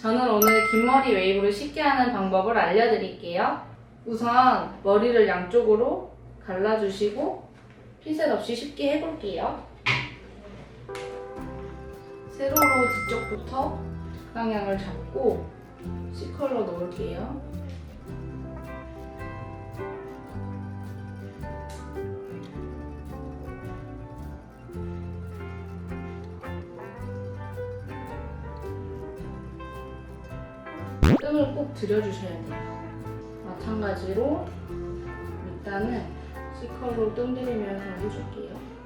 저는 오늘 긴 머리 웨이브를 쉽게 하는 방법을 알려드릴게요. 우선 머리를 양쪽으로 갈라주시고 핀셋 없이 쉽게 해볼게요. 세로로 뒤쪽부터 방향을 잡고 C컬러 넣을게요. 뜸을 꼭 들여주셔야 돼요. 마찬가지로 일단은 C컬로 뜸 들이면서 해줄게요.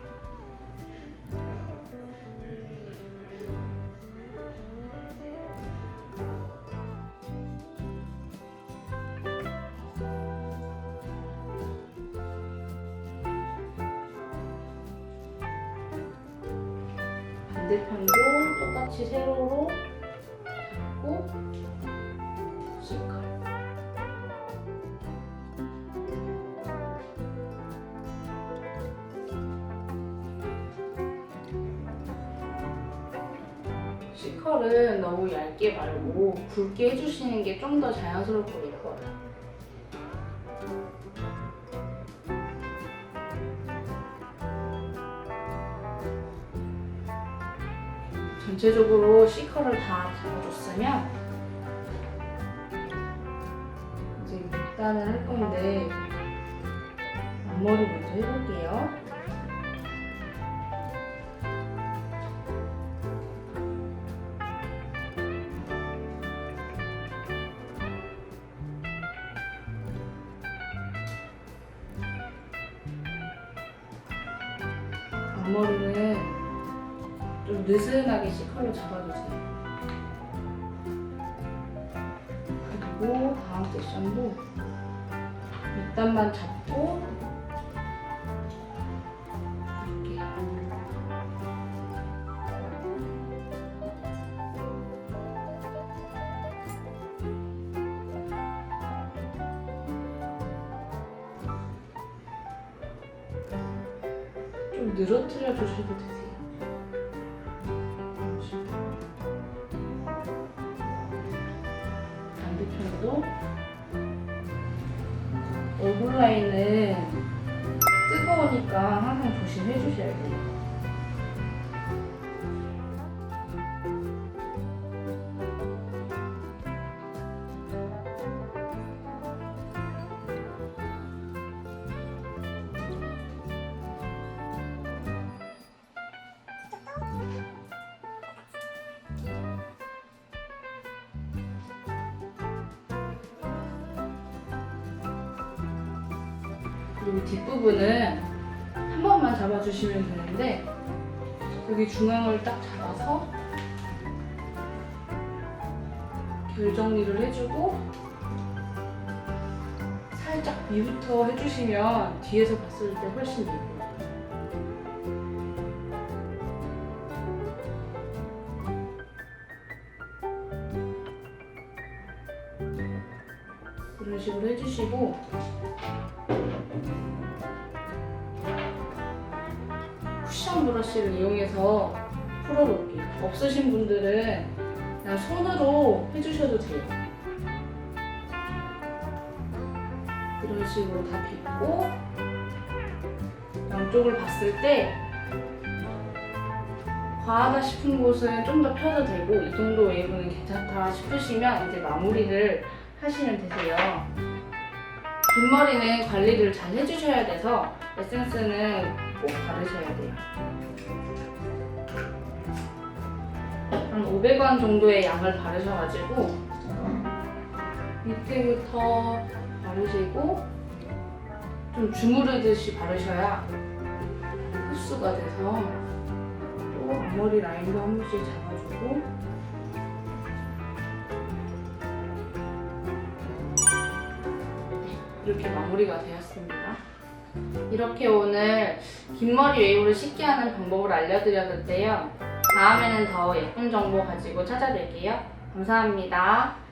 반대편도 똑같이 세로로 잡고 C컬 C컬은 너무 얇게 말고 굵게 해주시는 게 좀 더 자연스럽고 예뻐요. 전체적으로 C컬을 다 잡아줬으면 이제 밑단을 할 건데 앞머리 먼저 해볼게요. 앞머리는 좀 느슨하게 C컬로 잡아주세요. 그리고 다음 섹션도 밑단만 잡고 좀 늘어뜨려 주셔도 되세요. 반대편도 얼굴 라인은 뜨거우니까 항상 조심해 주셔야 돼요. 그리고 뒷부분은 한 번만 잡아주시면 되는데 여기 중앙을 딱 잡아서 결 정리를 해주고 살짝 위부터 해주시면 뒤에서 봤을 때 훨씬 예뻐요. 이런 식으로 해주시고 쿠션 브러쉬를 이용해서 풀어볼게요. 없으신 분들은 그냥 손으로 해주셔도 돼요. 이런 식으로 다 빗고 양쪽을 봤을 때 과하다 싶은 곳은 좀 더 펴도 되고 이 정도 웨이브는 괜찮다 싶으시면 이제 마무리를 하시면 되세요. 긴 머리는 관리를 잘 해주셔야 돼서 에센스는 꼭 바르셔야 돼요. 한 500원 정도의 양을 바르셔가지고 밑에부터 바르시고 좀 주무르듯이 바르셔야 흡수가 돼서 또 앞머리 라인도 한 번씩 잡아주고 이렇게 마무리가 되었습니다. 이렇게 오늘 긴 머리 웨이브를 쉽게 하는 방법을 알려드렸는데요. 다음에는 더 예쁜 정보 가지고 찾아뵐게요. 감사합니다.